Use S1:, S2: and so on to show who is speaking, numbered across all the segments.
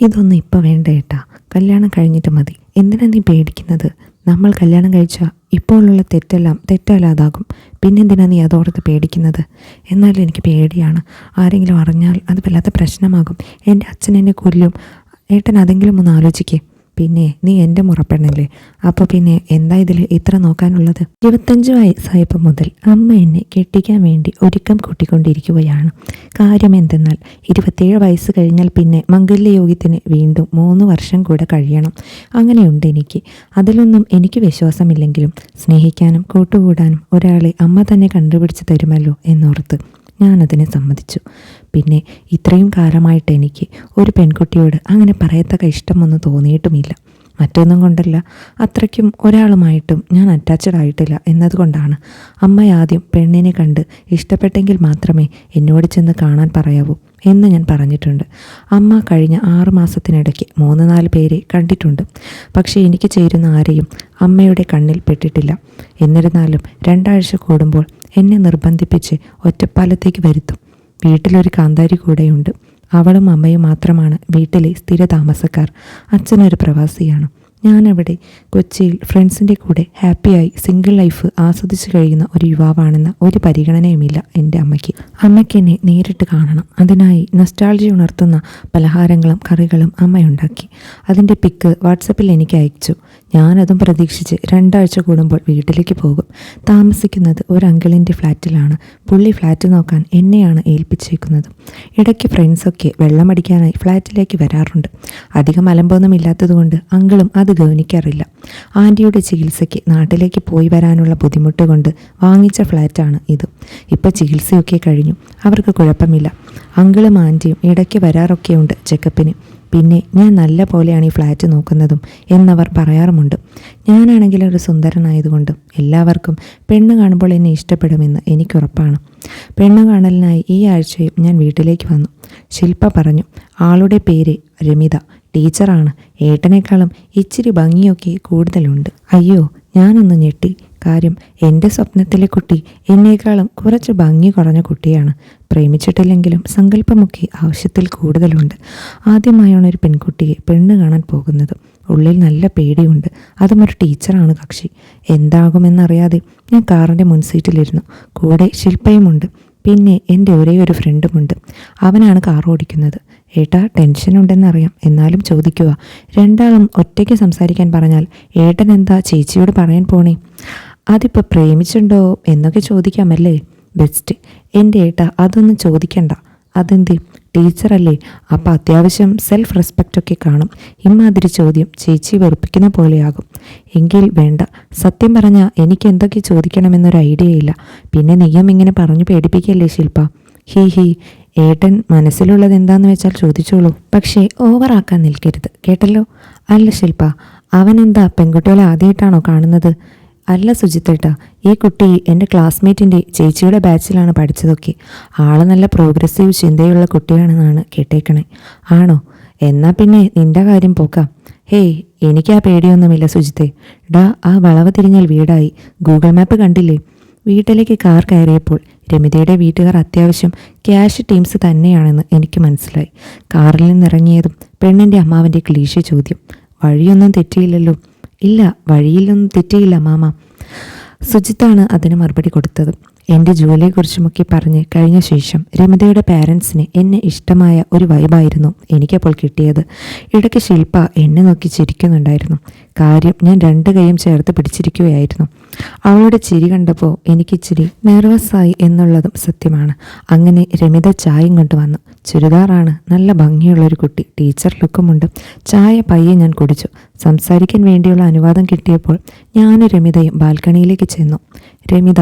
S1: ഇതൊന്നും ഇപ്പം വേണ്ട ഏട്ടാ. കല്യാണം കഴിഞ്ഞിട്ട് മതി. എന്തിനാ നീ പേടിക്കുന്നത്? നമ്മൾ കല്യാണം കഴിച്ചാൽ ഇപ്പോഴുള്ള തെറ്റെല്ലാം തെറ്റല്ലാതാകും പിന്നെന്തിനാ നീ അതോടത്ത് പേടിക്കുന്നത്? എന്നാലും എനിക്ക് പേടിയാണ്. ആരെങ്കിലും അറിഞ്ഞാൽ അത് വല്ലാത്ത പ്രശ്നമാകും. എന്റെ അച്ഛൻ എന്നെ കൊല്ലും. ഏട്ടൻ അതെങ്കിലും ഒന്ന് ആലോചിക്കേ. പിന്നെ നീ എന്റെ മുറപ്പെണ്ണല്ലേ? അപ്പോൾ പിന്നെ എന്താ ഇതിൽ ഇത്ര നോക്കാനുള്ളത്? ഇരുപത്തഞ്ച് വയസ്സായപ്പോൾ മുതൽ അമ്മ എന്നെ കെട്ടിക്കാൻ വേണ്ടി ഒരുക്കം കൂട്ടിക്കൊണ്ടിരിക്കുകയാണ്. കാര്യം എന്തെന്നാൽ ഇരുപത്തേഴ് വയസ്സ് കഴിഞ്ഞാൽ പിന്നെ മംഗല്യയോഗത്തിന് വീണ്ടും മൂന്ന് വർഷം കൂടെ കഴിയണം. അങ്ങനെയുണ്ട് എനിക്ക്. അതിലൊന്നും എനിക്ക് വിശ്വാസമില്ലെങ്കിലും സ്നേഹിക്കാനും കൂട്ടുകൂടാനും ഒരാളെ അമ്മ തന്നെ കണ്ടുപിടിച്ച് തരുമല്ലോ എന്നോർത്ത് ഞാനതിനെ സമ്മതിച്ചു. പിന്നെ ഇത്രയും കാലമായിട്ട് എനിക്ക് ഒരു പെൺകുട്ടിയോട് അങ്ങനെ പറയത്തക്ക ഇഷ്ടമൊന്നും തോന്നിയിട്ടുമില്ല. മറ്റൊന്നും കൊണ്ടല്ല. അത്രയ്ക്കും ഒരാളുമായിട്ടും ഞാൻ അറ്റാച്ച്ഡ് ആയിട്ടില്ല എന്നതുകൊണ്ടാണ് അമ്മ ആദ്യം പെണ്ണിനെ കണ്ട് ഇഷ്ടപ്പെട്ടെങ്കിൽ മാത്രമേ എന്നോട് ചെന്ന് കാണാൻ പറയാവൂ എന്ന് ഞാൻ പറഞ്ഞിട്ടുണ്ട്. അമ്മ കഴിഞ്ഞ ആറു മാസത്തിനിടയ്ക്ക് മൂന്ന് നാല് പേരെ കണ്ടിട്ടുണ്ട്. പക്ഷേ എനിക്ക് ചേരുന്ന ആരെയും അമ്മയുടെ കണ്ണിൽ പെട്ടിട്ടില്ല. എന്നിരുന്നാലും രണ്ടാഴ്ച കൂടുമ്പോൾ എന്നെ നിർബന്ധിപ്പിച്ച് ഒറ്റപ്പാലത്തേക്ക് വരുത്തും. വീട്ടിലൊരു കാന്താരി കൂടെയുണ്ട്. അവളും അമ്മയും മാത്രമാണ് വീട്ടിലെ സ്ഥിര താമസക്കാർ അച്ഛനൊരു പ്രവാസിയാണ്. ഞാനവിടെ കൊച്ചിയിൽ ഫ്രണ്ട്സിന്റെ കൂടെ ഹാപ്പിയായി സിംഗിൾ ലൈഫ് ആസ്വദിച്ചു കഴിയുന്ന ഒരു യുവാവാണെന്ന ഒരു പരിഗണനയുമില്ല എന്റെ അമ്മയ്ക്ക്. അമ്മയ്ക്ക് എന്നെ നേരിട്ട് കാണണം. അതിനായി നസ്റ്റാളജി ഉണർത്തുന്ന പലഹാരങ്ങളും കറികളും അമ്മയുണ്ടാക്കി. അതിന്റെ പിക്ക് വാട്സപ്പിൽ എനിക്ക് അയച്ചു. ഞാനതും പ്രതീക്ഷിച്ച് രണ്ടാഴ്ച കൂടുമ്പോൾ വീട്ടിലേക്ക് പോകും. താമസിക്കുന്നത് ഒരു അങ്കിളിന്റെ ഫ്ലാറ്റിലാണ്. പുള്ളി ഫ്ലാറ്റ് നോക്കാൻ എന്നെയാണ് ഏൽപ്പിച്ചേക്കുന്നത്. ഇടയ്ക്ക് ഫ്രണ്ട്സൊക്കെ വെള്ളമടിക്കാനായി ഫ്ലാറ്റിലേക്ക് വരാറുണ്ട്. അധികം അലമ്പൊന്നും ഇല്ലാത്തതുകൊണ്ട് അങ്കിളും അത് ഗവനിക്കാറില്ല ആന്റിയുടെ ചികിത്സയ്ക്ക് നാട്ടിലേക്ക് പോയി വരാനുള്ള ബുദ്ധിമുട്ട് കൊണ്ട് വാങ്ങിച്ച ഫ്ലാറ്റാണ് ഇത്. ഇപ്പോൾ ചികിത്സയൊക്കെ കഴിഞ്ഞു. അവർക്ക് കുഴപ്പമില്ല. അങ്കിളും ആന്റിയും ഇടയ്ക്ക് വരാറൊക്കെയുണ്ട് ചെക്കപ്പിന്. പിന്നെ ഞാൻ നല്ല പോലെയാണ് ഈ ഫ്ലാറ്റ് നോക്കുന്നതും എന്നവർ പറയാറുമുണ്ട്. ഞാനാണെങ്കിൽ ഒരു സുന്ദരനായതുകൊണ്ടും എല്ലാവർക്കും പെണ്ണ് കാണുമ്പോൾ എന്നെ ഇഷ്ടപ്പെടുമെന്ന് എനിക്കുറപ്പാണ് പെണ്ണ് കാണലിനായി ഈ ആഴ്ചയും ഞാൻ വീട്ടിലേക്ക് വന്നു. ശില്പ പറഞ്ഞു ആളുടെ പേര് രമിത ടീച്ചറാണ്. ഏട്ടനേക്കാളും ഇച്ചിരി ഭംഗിയൊക്കെ കൂടുതലുണ്ട്. അയ്യോ ഞാനൊന്ന് ഞെട്ടി. കാര്യം എന്റെ സ്വപ്നത്തിലെ കുട്ടി എന്നേക്കാളും കുറച്ച് ഭംഗി കുറഞ്ഞ കുട്ടിയാണ്. പ്രേമിച്ചിട്ടില്ലെങ്കിലും സങ്കല്പമൊക്കെ ആവശ്യത്തിൽ കൂടുതലുണ്ട്. ആദ്യമായാണ് ഒരു പെൺകുട്ടിയെ പെണ്ണ് കാണാൻ പോകുന്നത്. ഉള്ളിൽ നല്ല പേടിയുണ്ട്. അതും ഒരു ടീച്ചറാണ് കക്ഷി. എന്താകുമെന്നറിയാതെ ഞാൻ കാറിന്റെ മുൻസീറ്റിലിരുന്നു കൂടെ ശില്പയുമുണ്ട്. പിന്നെ എന്റെ ഒരേ ഒരു ഫ്രണ്ടുമുണ്ട്. അവനാണ് കാർ ഓടിക്കുന്നത്. ഏട്ടാ ടെൻഷൻ ഉണ്ടെന്നറിയാം എന്നാലും ചോദിക്കുക രണ്ടാളും ഒറ്റയ്ക്ക് സംസാരിക്കാൻ പറഞ്ഞാൽ ഏട്ടൻ എന്താ ചേച്ചിയോട് പറയാൻ പോണേ? അതിപ്പോൾ പ്രേമിച്ചുണ്ടോ എന്നൊക്കെ ചോദിക്കാമല്ലേ? ബെസ്റ്റ് എന്റെ ഏട്ടാ അതൊന്നും ചോദിക്കണ്ട. അതെന്ത്? ടീച്ചറല്ലേ അപ്പം അത്യാവശ്യം സെൽഫ് റെസ്പെക്റ്റ് ഒക്കെ കാണും. ഇമാതിരി ചോദ്യം ചേച്ചി വെറുപ്പിക്കുന്ന പോലെയാകും. എങ്കിൽ വേണ്ട. സത്യം പറഞ്ഞാൽ എനിക്ക് എന്തൊക്കെ ചോദിക്കണമെന്നൊരു ഐഡിയ ഇല്ല. പിന്നെ നീയും ഇങ്ങനെ പറഞ്ഞു പേടിപ്പിക്കല്ലേ ശില്പ? He he. ഏട്ടൻ മനസ്സിലുള്ളത് എന്താന്ന് വെച്ചാൽ ചോദിച്ചോളൂ. പക്ഷേ ഓവറാക്കാൻ നിൽക്കരുത്. കേട്ടല്ലോ? അല്ല ശില്പ അവനെന്താ പെൺകുട്ടികളെ ആദ്യമായിട്ടാണോ കാണുന്നത്? അല്ല സുജിത്തേട്ടാ ഈ കുട്ടി എന്റെ ക്ലാസ്മേറ്റിന്റെ ചേച്ചിയുടെ ബാച്ചിലാണ് പഠിച്ചതൊക്കെ. ആൾ നല്ല പ്രോഗ്രസീവ് ചിന്തയുള്ള കുട്ടിയാണെന്നാണ് കേട്ടേക്കണേ. ആണോ? എന്നാ പിന്നെ നിന്റെ കാര്യം പോക്കാം. ഹേയ് എനിക്ക് ആ പേടിയൊന്നുമില്ല സുജിത്തെ. ഡാ ആ വളവ് തിരിഞ്ഞാൽ വീടായി. ഗൂഗിൾ മാപ്പ് കണ്ടില്ലേ? വീട്ടിലേക്ക് കാർ കയറിയപ്പോൾ രമിതയുടെ വീട്ടുകാർ അത്യാവശ്യം ക്യാഷ് ടീംസ് തന്നെയാണെന്ന് എനിക്ക് മനസ്സിലായി. കാറിൽ നിന്നിറങ്ങിയതും പെണ്ണിന്റെ അമ്മാവന്റെ ക്ലീശ ചോദ്യം. വഴിയൊന്നും തെറ്റിയില്ലല്ലോ. ഇല്ല വഴിയിലൊന്നും തെറ്റിയില്ല മാമ. സുജിത്താണ് അതിന് മറുപടി കൊടുത്തത്. എന്റെ ജോലിയെക്കുറിച്ചുമൊക്കെ പറഞ്ഞ് കഴിഞ്ഞ ശേഷം രമിതയുടെ പാരൻസിന് എന്നെ ഇഷ്ടമായ ഒരു വൈബായിരുന്നു എനിക്കപ്പോൾ കിട്ടിയത്. ഇടയ്ക്ക് ശില്പ എന്നെ നോക്കി ചിരിക്കുന്നുണ്ടായിരുന്നു. കാര്യം ഞാൻ രണ്ട് കൈയും ചേർത്ത് പിടിച്ചിരിക്കുകയായിരുന്നു. അവളുടെ ചിരി കണ്ടപ്പോൾ എനിക്ക് ഇച്ചിരി നെർവസായി എന്നുള്ളതും സത്യമാണ്. അങ്ങനെ രമിത ചായയും കൊണ്ടുവന്നു ചുരിദാറാണ്. നല്ല ഭംഗിയുള്ള ഒരു കുട്ടി. ടീച്ചർ ലുക്കുമുണ്ട്. ചായ പയ്യെ ഞാൻ കുടിച്ചു. സംസാരിക്കാൻ വേണ്ടിയുള്ള അനുവാദം കിട്ടിയപ്പോൾ ഞാനും രമിതയും ബാൽക്കണിയിലേക്ക് ചെന്നു. രമിത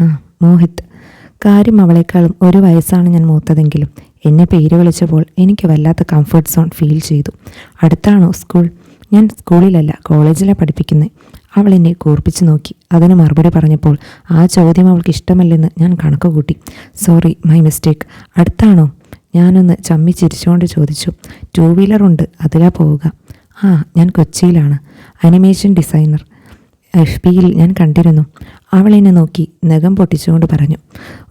S1: ആ മോഹിത് കാര്യം അവളെക്കാളും ഒരു വയസ്സാണ് ഞാൻ മൂത്തതെങ്കിലും എന്നെ പേര് വിളിച്ചപ്പോൾ എനിക്ക് വല്ലാത്ത കംഫർട്ട് സോൺ ഫീൽ ചെയ്തു. അടുത്താണോ സ്കൂൾ ഞാൻ സ്കൂളിലല്ല കോളേജിലാണ് പഠിപ്പിക്കുന്നത് അവൾ എന്നെ കൂർപ്പിച്ചു നോക്കി. അതിന് മറുപടി പറഞ്ഞപ്പോൾ ആ ചോദ്യം അവൾക്ക് ഇഷ്ടമല്ലെന്ന് ഞാൻ കണക്ക് കൂട്ടി. സോറി മൈ മിസ്റ്റേക്ക് അടുത്താണോ? ഞാനൊന്ന് ചമ്മി ചിരിച്ചുകൊണ്ട് ചോദിച്ചു. ടൂ വീലർ ഉണ്ട്. അതിലാ പോവുക. ആ ഞാൻ കൊച്ചിയിലാണ്. അനിമേഷൻ ഡിസൈനർ എഫ് ബിയിൽ ഞാൻ കണ്ടിരുന്നു. അവൾ എന്നെ നോക്കി നഖം പൊട്ടിച്ചുകൊണ്ട് പറഞ്ഞു.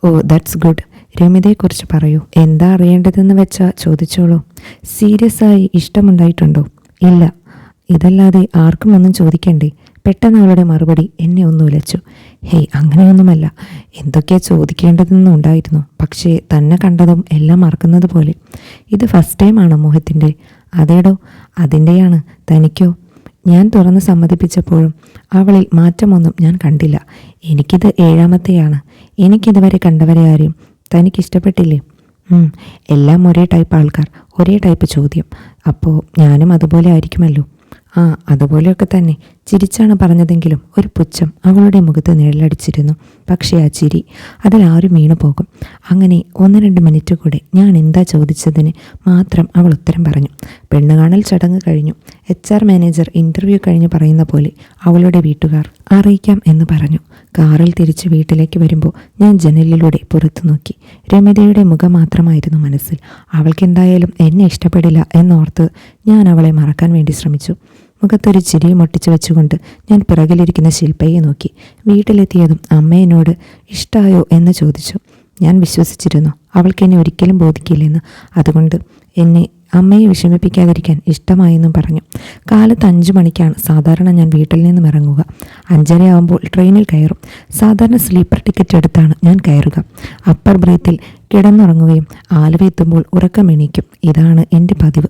S1: ഓ ദാറ്റ്സ് ഗുഡ് രമിതയെക്കുറിച്ച് പറയൂ. എന്താ അറിയേണ്ടതെന്ന് വെച്ചാൽ ചോദിച്ചോളൂ. സീരിയസ് ആയി ഇഷ്ടമുണ്ടായിട്ടുണ്ടോ? ഇല്ല. ഇതല്ലാതെ ആർക്കും ഒന്നും ചോദിക്കണ്ടേ. പെട്ടെന്ന് അവളുടെ മറുപടി എന്നെ ഒന്ന് ഉലച്ചു. ഹേയ് അങ്ങനെയൊന്നുമല്ല. എന്തൊക്കെയാ ചോദിക്കേണ്ടതെന്നും ഉണ്ടായിരുന്നു. പക്ഷേ തന്നെ കണ്ടതും എല്ലാം മറക്കുന്നത് പോലെ. ഇത് ഫസ്റ്റ് ടൈം ആണോ മോഹത്തിന്റെ അതേടോ അതിന്റെയാണ് തനിക്കോ? ഞാൻ തുറന്ന് സമ്മതിപ്പിച്ചപ്പോഴും അവളിൽ മാറ്റമൊന്നും ഞാൻ കണ്ടില്ല. എനിക്കിത് ഏഴാമത്തെയാണ്. എനിക്കിതുവരെ കണ്ടവരെ ആരെയും തനിക്കിഷ്ടപ്പെട്ടില്ലേ? എല്ലാം ഒരേ ടൈപ്പ് ആൾക്കാർ ഒരേ ടൈപ്പ് ചോദ്യം. അപ്പോൾ ഞാനും അതുപോലെ ആയിരിക്കുമല്ലോ. ആ അതുപോലെയൊക്കെ തന്നെ. ചിരിച്ചാണ് പറഞ്ഞതെങ്കിലും ഒരു പുച്ഛം അവളുടെ മുഖത്ത് നിഴലടിച്ചിരുന്നു. പക്ഷേ ആ ചിരി അതിൽ ആരും വീണു പോകും. അങ്ങനെ ഒന്ന് രണ്ട് മിനിറ്റ് കൂടെ ഞാൻ എന്താ ചോദിച്ചതിന് മാത്രം അവൾ ഉത്തരം പറഞ്ഞു. പെണ്ണുകാണൽ ചടങ്ങ് കഴിഞ്ഞു. എച്ച് ആർ മാനേജർ ഇന്റർവ്യൂ കഴിഞ്ഞ് പറയുന്ന പോലെ അവളുടെ വീട്ടുകാർ അറിയിക്കാം എന്ന് പറഞ്ഞു. കാറിൽ തിരിച്ച് വീട്ടിലേക്ക് വരുമ്പോൾ ഞാൻ ജനലിലൂടെ പുറത്തു നോക്കി. രമിതയുടെ മുഖം മാത്രമായിരുന്നു മനസ്സിൽ. അവൾക്കെന്തായാലും എന്നെ ഇഷ്ടപ്പെടില്ല എന്നോർത്ത് ഞാൻ അവളെ മറക്കാൻ വേണ്ടി ശ്രമിച്ചു. മുഖത്തൊരു ചിരി മുട്ടിച്ചു വെച്ചുകൊണ്ട് ഞാൻ പിറകിലിരിക്കുന്ന ശില്പയെ നോക്കി. വീട്ടിലെത്തിയതും അമ്മ ഇഷ്ടായോ? എന്ന് ചോദിച്ചു. ഞാൻ വിശ്വസിച്ചിരുന്നു. അവൾക്ക് എന്നെ ഒരിക്കലും ബോധിക്കില്ലെന്ന്. അതുകൊണ്ട് എന്നെ അമ്മയെ വിഷമിപ്പിക്കാതിരിക്കാൻ ഇഷ്ടമായെന്നും പറഞ്ഞു. കാലത്ത് അഞ്ചു മണിക്കാണ് സാധാരണ ഞാൻ വീട്ടിൽ നിന്നും ഇറങ്ങുക. അഞ്ചരയാകുമ്പോൾ ട്രെയിനിൽ കയറും. സാധാരണ സ്ലീപ്പർ ടിക്കറ്റ് എടുത്താണ് ഞാൻ കയറുക. അപ്പർ ബ്രീത്തിൽ കിടന്നുറങ്ങുകയും ആലുവ എത്തുമ്പോൾ ഉറക്കമെണീക്കും. ഇതാണ് എന്റെ പതിവ്.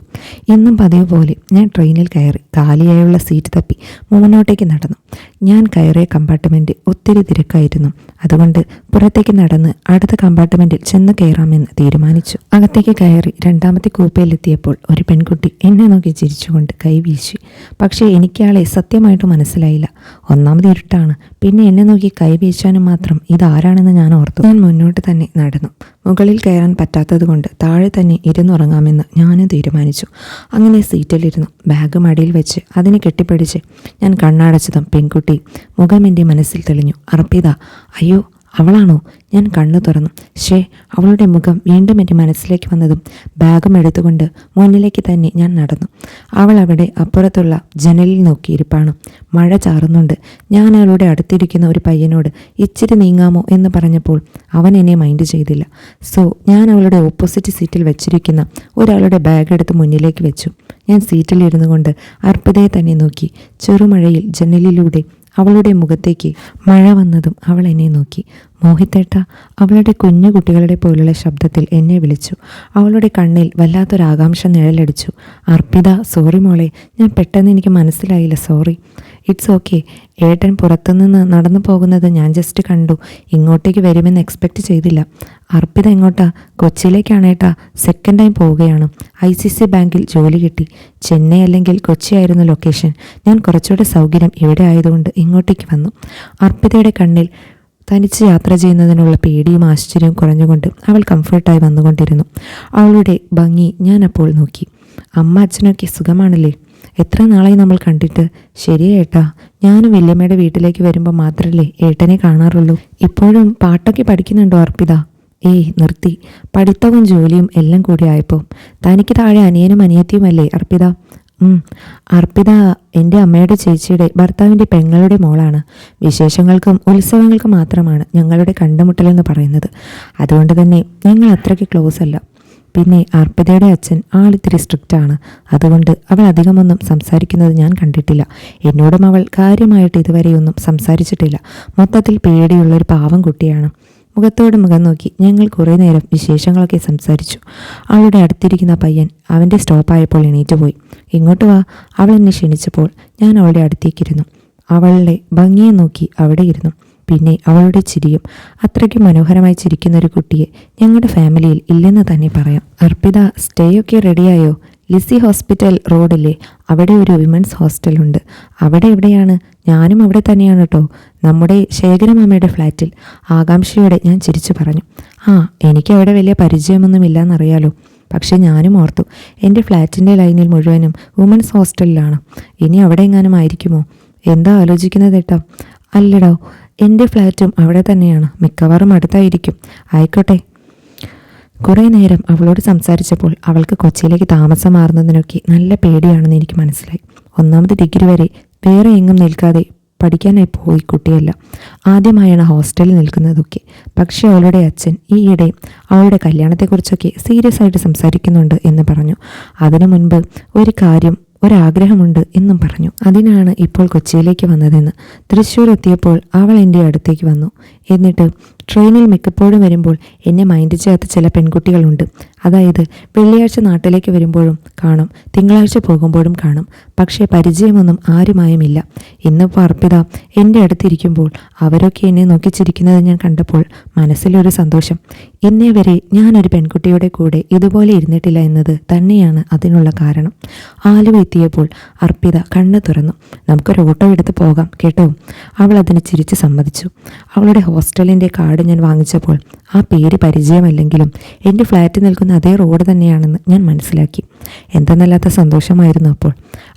S1: എന്നും പതിവ് പോലെ ഞാൻ ട്രെയിനിൽ കയറി കാലിയായുള്ള സീറ്റ് തപ്പി മുന്നോട്ടേക്ക് നടന്നു. ഞാൻ കയറിയ കമ്പാർട്ട്മെന്റ് ഒത്തിരി തിരക്കായിരുന്നു. അതുകൊണ്ട് പുറത്തേക്ക് നടന്ന് അടുത്ത കമ്പാർട്ട്മെന്റിൽ ചെന്ന് കയറാമെന്ന് തീരുമാനിച്ചു. അകത്തേക്ക് കയറി രണ്ടാമത്തെ കൂപ്പയിലെത്തിയപ്പോൾ ഒരു പെൺകുട്ടി എന്നെ നോക്കി ചിരിച്ചുകൊണ്ട് കൈവീശി പക്ഷേ എനിക്കയാളെ സത്യമായിട്ട് മനസ്സിലായില്ല. ഒന്നാമത് ഇരുട്ടാണ്. പിന്നെ എന്നെ നോക്കി കൈവീശാനും മാത്രം ഇതാരാണെന്ന് ഞാൻ ഓർത്തു. ഞാൻ മുന്നോട്ട് തന്നെ നടന്നു. മുകളിൽ കയറാൻ പറ്റാത്തതുകൊണ്ട് താഴെ തന്നെ ഇരുന്നുറങ്ങാമെന്ന് ഞാനും തീരുമാനിച്ചു. അങ്ങനെ സീറ്റിലിരുന്നു. ബാഗ് മടിയിൽ വെച്ച് അതിനെ കെട്ടിപ്പിടിച്ച് ഞാൻ കണ്ണടച്ചതും പെൺകുട്ടി മുഖം എന്റെ മനസ്സിൽ തെളിഞ്ഞു. അർപ്പിത അയ്യോ അവളാണോ? ഞാൻ കണ്ണു തുറന്നു. ഷേ അവളുടെ മുഖം വീണ്ടും എന്റെ മനസ്സിലേക്ക് വന്നതും ബാഗും എടുത്തുകൊണ്ട് മുന്നിലേക്ക് തന്നെ ഞാൻ നടന്നു. അവൾ അവിടെ അപ്പുറത്തുള്ള ജനലിൽ നോക്കിയിരിപ്പാണ്. മഴ ചാറുന്നുണ്ട്. ഞാൻ അവളുടെ അടുത്തിരിക്കുന്ന ഒരു പയ്യനോട് ഇച്ചിരി നീങ്ങാമോ? എന്ന് പറഞ്ഞപ്പോൾ അവൻ എന്നെ മൈൻഡ് ചെയ്തില്ല. സോ ഞാൻ അവളുടെ ഓപ്പോസിറ്റ് സീറ്റിൽ വെച്ചിരിക്കുന്ന ഒരാളുടെ ബാഗ് എടുത്ത് മുന്നിലേക്ക് വെച്ചു. ഞാൻ സീറ്റിലിരുന്നു കൊണ്ട് അർപ്പിതയെ തന്നെ നോക്കി. ചെറുമഴയിൽ ജനലിലൂടെ അവളുടെ മുഖത്തേക്ക് മഴ വന്നതും അവൾ എന്നെ നോക്കി. മോഹിത്തേട്ട അവളുടെ കുഞ്ഞു കുട്ടികളുടെ പോലുള്ള ശബ്ദത്തിൽ എന്നെ വിളിച്ചു. അവളുടെ കണ്ണിൽ വല്ലാത്തൊരാകാംക്ഷ നിഴലടിച്ചു. അർപ്പിത സോറി മോളെ ഞാൻ പെട്ടെന്ന് എനിക്ക് മനസ്സിലായില്ല സോറി. ഇറ്റ്സ് ഓക്കെ ഏട്ടൻ പുറത്തുനിന്ന് നടന്നു പോകുന്നത് ഞാൻ ജസ്റ്റ് കണ്ടു. ഇങ്ങോട്ടേക്ക് വരുമെന്ന് എക്സ്പെക്റ്റ് ചെയ്തില്ല. അർപ്പിത എങ്ങോട്ടാ? കൊച്ചിയിലേക്കാണ് ഏട്ടാ. സെക്കൻഡ് ടൈം പോവുകയാണ്. ഐ സി സി ബാങ്കിൽ ജോലി കിട്ടി. ചെന്നൈ അല്ലെങ്കിൽ കൊച്ചി ലൊക്കേഷൻ ഞാൻ കുറച്ചുകൂടെ സൗകര്യം ഇവിടെ ആയതുകൊണ്ട് ഇങ്ങോട്ടേക്ക് വന്നു. അർപ്പിതയുടെ കണ്ണിൽ തനിച്ച് യാത്ര ചെയ്യുന്നതിനുള്ള പേടിയും ആശ്ചര്യവും കുറഞ്ഞുകൊണ്ട് അവൾ കംഫർട്ടായി വന്നുകൊണ്ടിരുന്നു. അവളുടെ ഭംഗി ഞാൻ അപ്പോൾ നോക്കി. അമ്മ അച്ഛനൊക്കെ സുഖമാണല്ലേ? എത്ര നാളായി നമ്മൾ കണ്ടിട്ട്? ശരിയേട്ടാ ഞാനും വല്യമ്മയുടെ വീട്ടിലേക്ക് വരുമ്പോൾ മാത്രമല്ലേ ഏട്ടനെ കാണാറുള്ളൂ. ഇപ്പോഴും പാട്ടൊക്കെ പഠിക്കുന്നുണ്ടോ അർപ്പിത? ഏയ് നിർത്തി. പഠിത്തവും ജോലിയും എല്ലാം കൂടി ആയപ്പോൾ തനിക്ക് താഴെ അനിയനും അനിയത്തിയുമല്ലേ അർപ്പിത. അർപ്പിത എന്റെ അമ്മയുടെ ചേച്ചിയുടെ ഭർത്താവിന്റെ പെങ്ങളുടെ മോളാണ്. വിശേഷങ്ങൾക്കും ഉത്സവങ്ങൾക്കും മാത്രമാണ് ഞങ്ങളുടെ കണ്ടുമുട്ടലെന്ന് പറയുന്നത്. അതുകൊണ്ട് തന്നെ ഞങ്ങൾ അത്രയ്ക്ക് ക്ലോസ് അല്ല. പിന്നെ അർപ്പിതയുടെ അച്ഛൻ ആളിത്തിരി ആണ്. അതുകൊണ്ട് അവൾ അധികമൊന്നും സംസാരിക്കുന്നത് ഞാൻ കണ്ടിട്ടില്ല. എന്നോടും അവൾ കാര്യമായിട്ട് ഇതുവരെയൊന്നും സംസാരിച്ചിട്ടില്ല. മൊത്തത്തിൽ പേടിയുള്ളൊരു പാവം കുട്ടിയാണ്. മുഖത്തോട് മുഖം നോക്കി ഞങ്ങൾ കുറേ നേരം വിശേഷങ്ങളൊക്കെ സംസാരിച്ചു. അവളുടെ അടുത്തിരിക്കുന്ന പയ്യൻ അവന്റെ സ്റ്റോപ്പായപ്പോൾ എണീറ്റ് പോയി. ഇങ്ങോട്ട് വാ. അവൾ എന്നെ ക്ഷണിച്ചപ്പോൾ ഞാൻ അവളുടെ അടുത്തേക്കിരുന്നു. അവളുടെ ഭംഗിയെ നോക്കി അവിടെ ഇരുന്നു. പിന്നെ അവളുടെ ചിരിയും അത്രയ്ക്ക് മനോഹരമായി ചിരിക്കുന്ന ഒരു കുട്ടിയെ ഞങ്ങളുടെ ഫാമിലിയിൽ ഇല്ലെന്ന് തന്നെ പറയാം. അർപ്പിത സ്റ്റേ ഒക്കെ റെഡിയായോ? ലിസി ഹോസ്പിറ്റൽ റോഡിലെ അവിടെ ഒരു വിമൻസ് ഹോസ്റ്റലുണ്ട് അവിടെ എവിടെയാണ്? ഞാനും അവിടെ തന്നെയാണ് കേട്ടോ നമ്മുടെ ശേഖരമാമയുടെ ഫ്ലാറ്റിൽ. ആകാംക്ഷയോടെ ഞാൻ ചിരിച്ചു പറഞ്ഞു. ആ എനിക്ക് അവിടെ വലിയ പരിചയമൊന്നും ഇല്ലെന്നറിയാലോ പക്ഷേ ഞാനും ഓർത്തു എന്റെ ഫ്ലാറ്റിന്റെ ലൈനിൽ മുഴുവനും വുമൻസ് ഹോസ്റ്റലിലാണ്. ഇനി അവിടെ എങ്ങാനും ആയിരിക്കുമോ? എന്താ ആലോചിക്കുന്നത് കേട്ടോ അല്ലടോ എന്റെ ഫ്ലാറ്റും അവിടെ തന്നെയാണ്. മിക്കവാറും അടുത്തായിരിക്കും. ആയിക്കോട്ടെ. കുറേ നേരം അവളോട് സംസാരിച്ചപ്പോൾ അവൾക്ക് കൊച്ചിയിലേക്ക് താമസം മാറുന്നതിനൊക്കെ നല്ല പേടിയാണെന്ന് എനിക്ക് മനസ്സിലായി. ഒന്നാമത് ഡിഗ്രി വരെ വേറെ എങ്ങും നിൽക്കാതെ പഠിക്കാനായി പോയി കുട്ടിയല്ല. ആദ്യമായാണ് ഹോസ്റ്റലിൽ നിൽക്കുന്നതൊക്കെ. പക്ഷേ അവളുടെ അച്ഛൻ ഈയിടെ അവളുടെ കല്യാണത്തെക്കുറിച്ചൊക്കെ സീരിയസ് ആയിട്ട് സംസാരിക്കുന്നുണ്ട് എന്ന് പറഞ്ഞു. അതിനു മുൻപ് ഒരു കാര്യം ഒരാഗ്രഹമുണ്ട് എന്നും പറഞ്ഞു. അതിനാണ് ഇപ്പോൾ കൊച്ചിയിലേക്ക് വന്നതെന്ന്. തൃശ്ശൂർ എത്തിയപ്പോൾ അവൾ എന്റെ അടുത്തേക്ക് വന്നു. എന്നിട്ട് ട്രെയിനിൽ മിക്കപ്പോഴും വരുമ്പോൾ എന്നെ മൈൻഡ് ചെയ്യാത്ത ചില പെൺകുട്ടികളുണ്ട്. അതായത് വെള്ളിയാഴ്ച നാട്ടിലേക്ക് വരുമ്പോഴും കാണും തിങ്കളാഴ്ച പോകുമ്പോഴും കാണും. പക്ഷേ പരിചയമൊന്നും ആരുമായുമില്ല. ഇന്നിപ്പോൾ അർപ്പിത എന്റെ അടുത്തിരിക്കുമ്പോൾ അവരൊക്കെ എന്നെ നോക്കിച്ചിരിക്കുന്നത് ഞാൻ കണ്ടപ്പോൾ മനസ്സിലൊരു സന്തോഷം. ഇന്നേ വരെ ഞാനൊരു പെൺകുട്ടിയുടെ കൂടെ ഇതുപോലെ ഇരുന്നിട്ടില്ല എന്നത് തന്നെയാണ് അതിനുള്ള കാരണം. ആലുവ എത്തിയപ്പോൾ അർപ്പിത കണ്ണു തുറന്നു. നമുക്കൊരു ഓട്ടോ എടുത്ത് പോകാം കേട്ടോ? അവൾ അതിന് ചിരിച്ച് സമ്മതിച്ചു. അവളുടെ ഹോസ്റ്റലിന്റെ കാർഡ് ഞാൻ വാങ്ങിച്ചപ്പോൾ ആ പേര് പരിചയമല്ലെങ്കിലും എന്റെ ഫ്ലാറ്റ് നിൽക്കുന്ന അതേ റോഡ് തന്നെയാണെന്ന് ഞാൻ മനസ്സിലാക്കി. എന്തെന്നല്ലാത്ത സന്തോഷമായിരുന്നു അപ്പോൾ.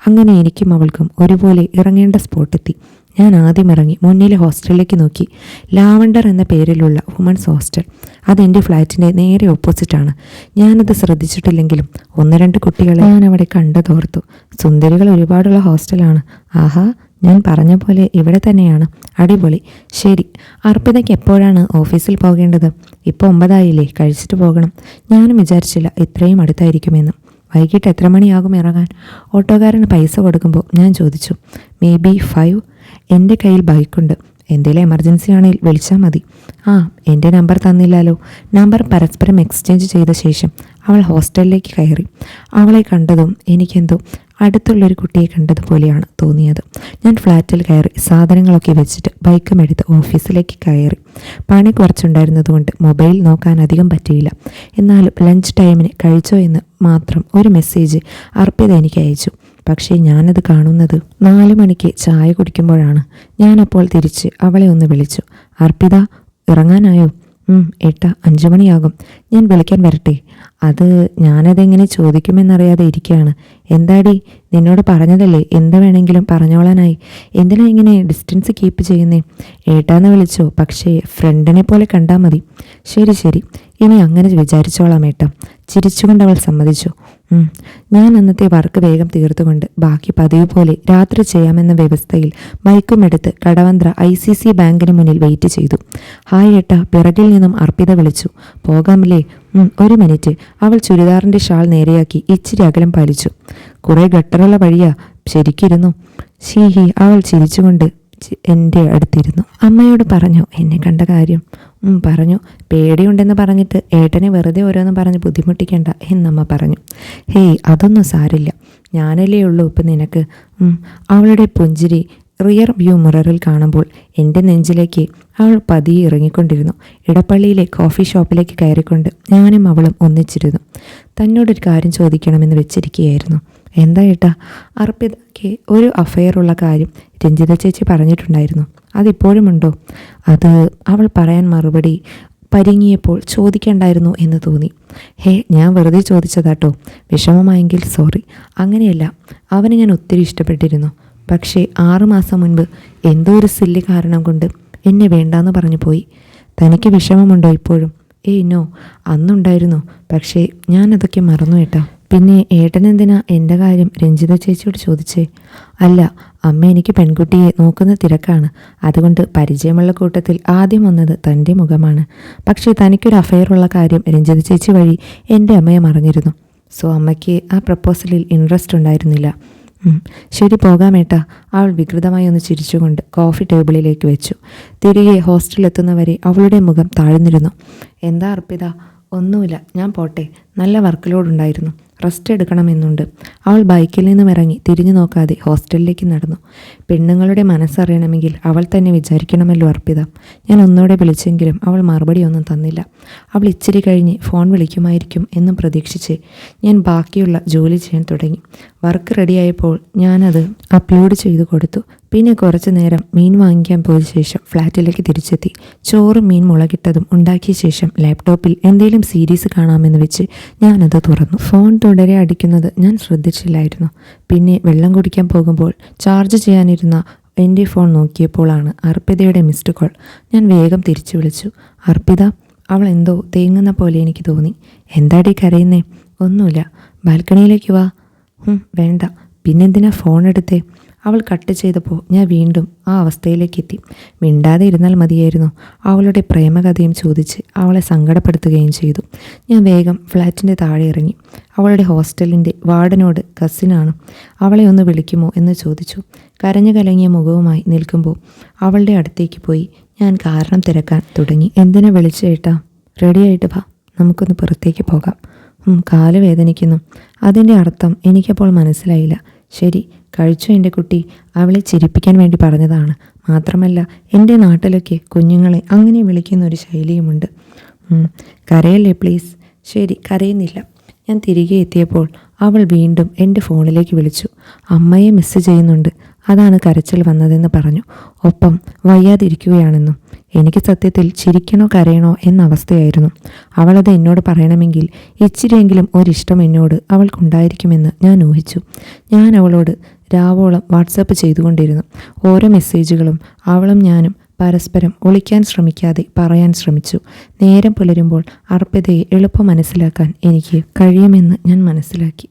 S1: അങ്ങനെ എനിക്കും അവൾക്കും ഒരുപോലെ ഇറങ്ങേണ്ട സ്പോട്ടെത്തി ഞാൻ ആദ്യം ഇറങ്ങി മുന്നിലെ ഹോസ്റ്റലിലേക്ക് നോക്കി. ലാവണ്ടർ എന്ന പേരിലുള്ള വുമൺസ് ഹോസ്റ്റൽ അതെന്റെ ഫ്ലാറ്റിന്റെ നേരെ ഓപ്പോസിറ്റാണ് ഞാനത് ശ്രദ്ധിച്ചിട്ടില്ലെങ്കിലും ഒന്ന് രണ്ട് കുട്ടികളെ ഞാൻ അവിടെ കണ്ടതോർത്തു. സുന്ദരികൾ ഒരുപാടുള്ള ഹോസ്റ്റലാണ് ആഹാ ഞാൻ പറഞ്ഞ പോലെ ഇവിടെ തന്നെയാണ്. അടിപൊളി. ശരി അർപ്പിതയ്ക്ക് എപ്പോഴാണ് ഓഫീസിൽ പോകേണ്ടത്? ഇപ്പോൾ ഒമ്പതായില്ലേ? കഴിച്ചിട്ട് പോകണം. ഞാനും വിചാരിച്ചില്ല ഇത്രയും അടുത്തായിരിക്കുമെന്ന്. വൈകിട്ട് എത്ര മണിയാകും ഇറങ്ങാൻ? ഓട്ടോക്കാരന് പൈസ കൊടുക്കുമ്പോൾ ഞാൻ ചോദിച്ചു. Maybe five. എന്റെ കയ്യിൽ ബൈക്കുണ്ട്. എന്തെങ്കിലും എമർജൻസി ആണെങ്കിൽ വിളിച്ചാൽ മതി. ആ എന്റെ നമ്പർ തന്നില്ലല്ലോ. നമ്പർ പരസ്പരം എക്സ്ചേഞ്ച് ചെയ്ത ശേഷം അവൾ ഹോസ്റ്റലിലേക്ക് കയറി. അവളെ കണ്ടതും എനിക്കെന്തോ അടുത്തുള്ളൊരു കുട്ടിയെ കണ്ടതുപോലെയാണ് തോന്നിയത്. ഞാൻ ഫ്ലാറ്റിൽ കയറി സാധനങ്ങളൊക്കെ വെച്ചിട്ട് ബൈക്കും എടുത്ത് ഓഫീസിലേക്ക് കയറി. പണി കുറച്ചുണ്ടായിരുന്നതുകൊണ്ട് മൊബൈൽ നോക്കാൻ അധികം പറ്റിയില്ല. എന്നാലും ലഞ്ച് ടൈമിന് കഴിച്ചോ എന്ന് മാത്രം ഒരു മെസ്സേജ് അർപ്പിത എനിക്ക് അയച്ചു. പക്ഷേ ഞാനത് കാണുന്നത് നാല് മണിക്ക് ചായ കുടിക്കുമ്പോഴാണ്. ഞാനപ്പോൾ തിരിച്ച് അവളെ ഒന്ന് വിളിച്ചു. അർപ്പിത ഇറങ്ങാനായോ? ഉം, എട്ട അഞ്ചു മണിയാകും ഞാൻ വിളിക്കാൻ വരട്ടെ. അത് ഞാനതെങ്ങനെ ചോദിക്കുമെന്നറിയാതെ ഇരിക്കുകയാണ്. എന്താടി? നിന്നോട് പറഞ്ഞതല്ലേ? എന്ത് വേണമെങ്കിലും പറഞ്ഞോളാനായി. എന്തിനാ ഇങ്ങനെ ഡിസ്റ്റൻസ് കീപ്പ് ചെയ്യുന്നേ? ഏട്ടാന്ന് വിളിച്ചോ? പക്ഷേ ഫ്രണ്ടിനെ പോലെ കണ്ടാൽ മതി. ശരി ശരി. ഇനി അങ്ങനെ വിചാരിച്ചോളാം ഏട്ടാ. ചിരിച്ചുകൊണ്ട് അവൾ സമ്മതിച്ചു. ഞാൻ അന്നത്തെ വർക്ക് വേഗം തീർത്തുകൊണ്ട് ബാക്കി പതിവ് പോലെ രാത്രി ചെയ്യാമെന്ന വ്യവസ്ഥയിൽ മയക്കുമെടുത്ത് കടവന്ത്ര ഐ സി സി ബാങ്കിന് മുന്നിൽ വെയിറ്റ് ചെയ്തു. ഹായ് ഏട്ട പിറകിൽ നിന്നും അർപ്പിത വിളിച്ചു. പോകാമല്ലേ? ഒരു മിനിറ്റ്. അവൾ ചുരിദാറിന്റെ ഷാൾ നേരെയാക്കി ഇച്ചിരി അകലം പാലിച്ചു. കുറേ ഗട്ടറുള്ള വഴിയാ. ശരിക്കിരുന്നു. ഷീഹി അവൾ ചിരിച്ചുകൊണ്ട് എന്റെ അടുത്തിരുന്നു. അമ്മയോട് പറഞ്ഞു എന്നെ കണ്ട കാര്യം. പറഞ്ഞു. പേടിയുണ്ടെന്ന് പറഞ്ഞിട്ട് ഏട്ടനെ വെറുതെ ഓരോന്ന് പറഞ്ഞ് ബുദ്ധിമുട്ടിക്കണ്ട എന്നമ്മ പറഞ്ഞു. ഹേയ് അതൊന്നും സാരില്ല. ഞാനല്ലേ ഉള്ളൂ ഇപ്പം നിനക്ക്. അവളുടെ പുഞ്ചിരി റിയർ വ്യൂ മിററിൽ കാണുമ്പോൾ എന്റെ നെഞ്ചിലേക്ക് അവൾ പതിയെ ഇറങ്ങിക്കൊണ്ടിരുന്നു. ഇടപ്പള്ളിയിലെ കോഫി ഷോപ്പിലേക്ക് കയറിക്കൊണ്ട് ഞാനും അവളും ഒന്നിച്ചിരുന്നു. തന്നോടൊരു കാര്യം ചോദിക്കണമെന്ന് വെച്ചിരിക്കുകയായിരുന്നു. എന്താ ഏട്ടാ? അർപ്പിതയ്ക്ക് ഒരു അഫയറുള്ള കാര്യം രഞ്ജിത ചേച്ചി പറഞ്ഞിട്ടുണ്ടായിരുന്നു. അതിപ്പോഴുമുണ്ടോ? അത് അവൾ പറയാൻ മറുപടി പരിങ്ങിയപ്പോൾ ചോദിക്കണ്ടായിരുന്നു എന്ന് തോന്നി. ഹേ ഞാൻ വെറുതെ ചോദിച്ചതാട്ടോ. വിഷമമായെങ്കിൽ സോറി അങ്ങനെയല്ല അവനെ ഞാൻ ഒത്തിരി ഇഷ്ടപ്പെട്ടിരുന്നു. പക്ഷേ ആറുമാസം മുൻപ് എന്തോ ഒരു സില്ലി കാരണം കൊണ്ട് എന്നെ വേണ്ടാന്ന് പറഞ്ഞു പോയി. തനിക്ക് വിഷമമുണ്ടോ ഇപ്പോഴും? ഏയ് നോ അന്നുണ്ടായിരുന്നു. പക്ഷേ ഞാനതൊക്കെ മറന്നു ഏട്ടാ പിന്നെ ഏട്ടനെന്തിനാ എന്റെ കാര്യം രഞ്ജിത ചേച്ചിയോട് ചോദിച്ചേ? അല്ല അമ്മ എനിക്ക് പെൺകുട്ടിയെ നോക്കുന്ന തിരക്കാണ്. അതുകൊണ്ട് പരിചയമുള്ള കൂട്ടത്തിൽ ആദ്യം വന്നത് തന്റെ മുഖമാണ്. പക്ഷേ തനിക്കൊരു അഫയറുള്ള കാര്യം രഞ്ജിത ചേച്ചി വഴി എന്റെ അമ്മയെ മറിഞ്ഞിരുന്നു സോ അമ്മയ്ക്ക് ആ പ്രപ്പോസലിൽ ഇൻട്രസ്റ്റ് ഉണ്ടായിരുന്നില്ല. ശരി ശരി പോകാമേട്ടാ അവൾ വികൃതമായി ഒന്ന് ചിരിച്ചുകൊണ്ട് കോഫി ടേബിളിലേക്ക് വെച്ചു. തിരികെ ഹോസ്റ്റലിലെത്തുന്നവരെ അവളുടെ മുഖം താഴ്ന്നിരുന്നു. എന്താ അർപ്പിത? ഒന്നുമില്ല ഞാൻ പോട്ടെ. നല്ല വർക്ക് ലോഡ് ഉണ്ടായിരുന്നു റെസ്റ്റ് എടുക്കണമെന്നുണ്ട്. അവൾ ബൈക്കിൽ നിന്നും ഇറങ്ങി തിരിഞ്ഞു നോക്കാതെ ഹോസ്റ്റലിലേക്ക് നടന്നു. പെണ്ണുങ്ങളുടെ മനസ്സറിയണമെങ്കിൽ അവൾ തന്നെ വിചാരിക്കണമല്ലോ അർപ്പിത. ഞാൻ ഒന്നോടെ വിളിച്ചെങ്കിലും അവൾ മറുപടി ഒന്നും തന്നില്ല. അവൾ ഇച്ചിരി കഴിഞ്ഞ് ഫോൺ വിളിക്കുമായിരിക്കും എന്നും പ്രതീക്ഷിച്ച് ഞാൻ ബാക്കിയുള്ള ജോലി ചെയ്യാൻ തുടങ്ങി. വർക്ക് റെഡിയായപ്പോൾ ഞാനത് അപ്ലോഡ് ചെയ്തു കൊടുത്തു. പിന്നെ കുറച്ചു നേരം മീൻ വാങ്ങിക്കാൻ പോയ ശേഷം ഫ്ലാറ്റിലേക്ക് തിരിച്ചെത്തി. ചോറും മീൻ മുളകിട്ടതും ഉണ്ടാക്കിയ ശേഷം ലാപ്ടോപ്പിൽ എന്തെങ്കിലും സീരീസ് കാണാമെന്ന് വെച്ച് ഞാനത് തുറന്നു. ഫോൺ തുടരെ അടിക്കുന്നത് ഞാൻ ശ്രദ്ധിച്ചില്ലായിരുന്നു. പിന്നെ വെള്ളം കുടിക്കാൻ പോകുമ്പോൾ ചാർജ് ചെയ്യാനിരുന്ന എന്റെ ഫോൺ നോക്കിയപ്പോഴാണ് അർപ്പിതയുടെ മിസ്ഡ് കോൾ ഞാൻ വേഗം തിരിച്ചു വിളിച്ചു. അർപ്പിത അവൾ എന്തോ തേങ്ങുന്ന പോലെ എനിക്ക് തോന്നി. എന്താടി കരയുന്നേ? ഒന്നുമില്ല. ബാൽക്കണിയിലേക്ക് വാ. വേണ്ട. പിന്നെന്തിനാ ഫോൺ എടുത്തേ? അവൾ കട്ട് ചെയ്തപ്പോൾ ഞാൻ വീണ്ടും ആ അവസ്ഥയിലേക്ക് എത്തി മിണ്ടാതെ ഇരുന്നാൽ മതിയായിരുന്നു. അവളുടെ പ്രേമകഥയും ചോദിച്ച് അവളെ സങ്കടപ്പെടുത്തുകയും ചെയ്തു. ഞാൻ വേഗം ഫ്ലാറ്റിന്റെ താഴെ ഇറങ്ങി. അവളുടെ ഹോസ്റ്റലിന്റെ വാർഡനോട് കസിനാണ്. അവളെ ഒന്ന് വിളിക്കുമോ എന്ന് ചോദിച്ചു. കരഞ്ഞു കലങ്ങിയ മുഖവുമായി നിൽക്കുമ്പോൾ അവളുടെ അടുത്തേക്ക് പോയി. ഞാൻ കാരണം തിരക്കാൻ തുടങ്ങി. എന്തിനാ വിളിച്ചേട്ടാ റെഡിയായിട്ട് വാ. നമുക്കൊന്ന് പുറത്തേക്ക് പോകാം. കാൽ വേദനിക്കുന്നു. അതിന്റെ അർത്ഥം എനിക്കപ്പോൾ മനസ്സിലായില്ല. ശരി കഴിച്ചു എന്റെ കുട്ടി? അവളെ ചിരിപ്പിക്കാൻ വേണ്ടി പറഞ്ഞതാണ്. മാത്രമല്ല എന്റെ നാട്ടിലൊക്കെ കുഞ്ഞുങ്ങളെ അങ്ങനെ വിളിക്കുന്ന ഒരു ശൈലിയുമുണ്ട്. കരയല്ലേ പ്ലീസ് ശരി കരയുന്നില്ല. ഞാൻ തിരികെ എത്തിയപ്പോൾ അവൾ വീണ്ടും എന്റെ ഫോണിലേക്ക് വിളിച്ചു. അമ്മയെ മിസ് ചെയ്യുന്നുണ്ട്. അതാണ് കരച്ചിൽ വന്നതെന്ന് പറഞ്ഞു. ഒപ്പം വയ്യാതിരിക്കുകയാണെന്നും എനിക്ക് സത്യത്തിൽ ചിരിക്കണോ കരയണോ എന്ന അവസ്ഥയായിരുന്നു. അവളത് എന്നോട് പറയണമെങ്കിൽ ഇച്ചിരിയെങ്കിലും ഒരിഷ്ടം എന്നോട് അവൾക്കുണ്ടായിരിക്കുമെന്ന് ഞാൻ ഊഹിച്ചു. ഞാൻ അവളോട് രാവോളം വാട്സപ്പ് ചെയ്തുകൊണ്ടിരുന്നു. ഓരോ മെസ്സേജുകളും അവളും ഞാനും പരസ്പരം ഒളിക്കാൻ ശ്രമിക്കാതെ പറയാൻ ശ്രമിച്ചു. നേരം പുലരുമ്പോൾ അർപ്പിതയെ എളുപ്പം മനസ്സിലാക്കാൻ എനിക്ക് കഴിയുമെന്ന് ഞാൻ മനസ്സിലാക്കി.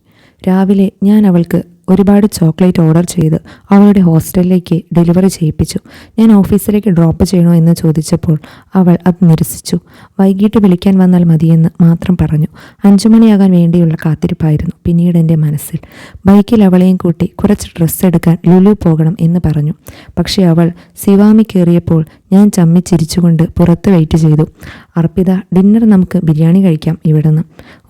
S1: രാവിലെ ഞാൻ അവൾക്ക് ഒരുപാട് ചോക്ലേറ്റ് ഓർഡർ ചെയ്ത് അവളുടെ ഹോസ്റ്റലിലേക്ക് ഡെലിവറി ചെയ്യിപ്പിച്ചു. ഞാൻ ഓഫീസിലേക്ക് ഡ്രോപ്പ് ചെയ്യണോ എന്ന് ചോദിച്ചപ്പോൾ അവൾ അത് നിരസിച്ചു. വൈകിട്ട് വിളിക്കാൻ വന്നാൽ മതിയെന്ന് മാത്രം പറഞ്ഞു. അഞ്ചു മണിയാകാൻ വേണ്ടിയുള്ള കാത്തിരിപ്പായിരുന്നു പിന്നീട് എന്റെ മനസ്സിൽ. ബൈക്കിൽ അവളെയും കൂട്ടി കുറച്ച് ഡ്രസ്സ് എടുക്കാൻ ലുലു പോകണം എന്ന് പറഞ്ഞു. പക്ഷേ അവൾ സിവാമി കയറിയപ്പോൾ ഞാൻ ചമ്മി ചിരിച്ചുകൊണ്ട് പുറത്ത് വെയിറ്റ് ചെയ്തു. അർപ്പിത ഡിന്നർ നമുക്ക് ബിരിയാണി കഴിക്കാം ഇവിടുന്ന്.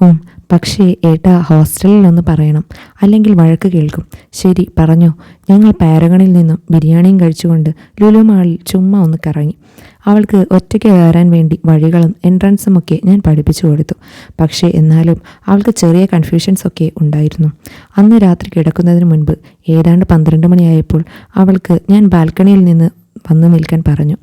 S1: ഓം പക്ഷേ ഏട്ടാ ഹോസ്റ്റലിൽ ഒന്ന് പറയണം. അല്ലെങ്കിൽ വഴക്ക് കേൾക്കും. ശരി പറഞ്ഞോ. ഞങ്ങൾ പാരഗണിൽ നിന്നും ബിരിയാണിയും കഴിച്ചുകൊണ്ട് ലുലു മാളിൽ ചുമ്മാ ഒന്ന് കറങ്ങി. അവൾക്ക് ഒറ്റയ്ക്ക് കയറാൻ വേണ്ടി വഴികളും എൻട്രൻസും ഒക്കെ ഞാൻ പഠിപ്പിച്ചു കൊടുത്തു. പക്ഷേ എന്നാലും അവൾക്ക് ചെറിയ കൺഫ്യൂഷൻസ് ഒക്കെ ഉണ്ടായിരുന്നു. അന്ന് രാത്രി കിടക്കുന്നതിന് മുൻപ് ഏതാണ്ട് പന്ത്രണ്ട് മണിയായപ്പോൾ അവൾക്ക് ഞാൻ ബാൽക്കണിയിൽ നിന്ന് വന്നു നിൽക്കാൻ പറഞ്ഞു.